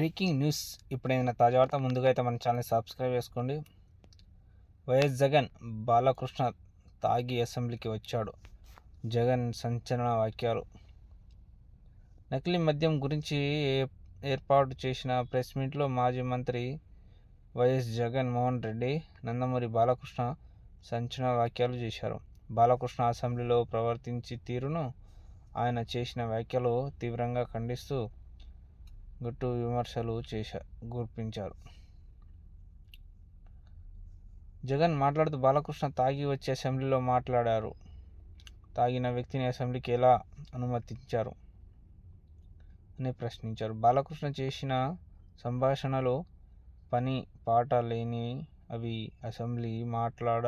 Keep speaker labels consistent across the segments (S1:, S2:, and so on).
S1: Breaking news. ఇప్పుడైనా తాజా వార్త ముందుగా అయితే మన ఛానల్ సబ్స్క్రైబ్ చేసుకోండి. వైఎస్ జగన్ బాలకృష్ణ తాగి అసెంబ్లీకి వచ్చాడు. జగన్ సంచలన వాక్యాలు నకిలీ మద్యం గురించి ఏ- ఏర్పాటు చేసిన ప్రెస్ మీట్లో మాజీ మంత్రి వైఎస్ జగన్ మోహన్ రెడ్డి నందమూరి బాలకృష్ణ సంచలన వాక్యాలు చేశారు. బాలకృష్ణ అసెంబ్లీలో ప్రవర్తించి తీరును ఆయన చేసిన వ్యాఖ్యలు తీవ్రంగా ఖండిస్తూ గుట్టు విమర్శలు చేశా గుర్పించారు. జగన్ మాట్లాడుతూ బాలకృష్ణ తాగి వచ్చి అసెంబ్లీలో మాట్లాడారు. తాగిన వ్యక్తిని అసెంబ్లీకి ఎలా అనుమతించారు? అని ప్రశ్నించారు. బాలకృష్ణ చేసిన సంభాషణలో పని పాట లేని అవి అసెంబ్లీ మాట్లాడ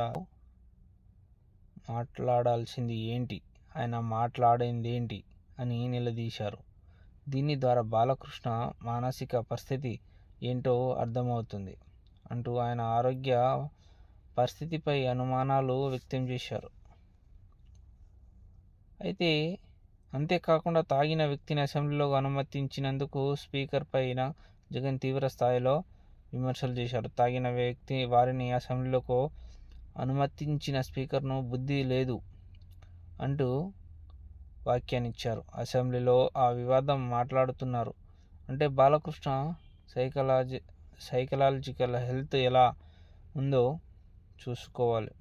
S1: మాట్లాడాల్సింది ఏంటి? ఆయన మాట్లాడింది ఏంటి అని నిలదీశారు. దీని ద్వారా బాలకృష్ణ మానసిక పరిస్థితి ఏంటో అర్థమవుతుంది అంటూ ఆయన ఆరోగ్య పరిస్థితిపై అనుమానాలు వ్యక్తం చేశారు. అయితే అంతేకాకుండా తాగిన వ్యక్తిని అసెంబ్లీలో అనుమతించినందుకు స్పీకర్ పైన జగన్ తీవ్ర స్థాయిలో విమర్శలు చేశారు. తాగిన వ్యక్తి వారిని అసెంబ్లీలోకి అనుమతించిన స్పీకర్ను బుద్ధి లేదు అంటూ వ్యాఖ్యానించారు అసెంబ్లీలో ఆ వివాదం మాట్లాడుతున్నారు. అంటే బాలకృష్ణ సైకలాజీ సైకలాజికల్ హెల్త్ ఎలా ఉందో చూసుకోవాలి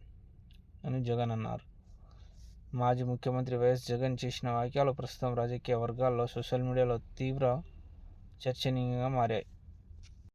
S1: అని జగన్ అన్నారు. మాజీ ముఖ్యమంత్రి వైఎస్ జగన్ చేసిన వాక్యాలు ప్రస్తుతం రాజకీయ వర్గాల్లో సోషల్ మీడియాలో తీవ్ర చర్చనీయంగా మారాయి.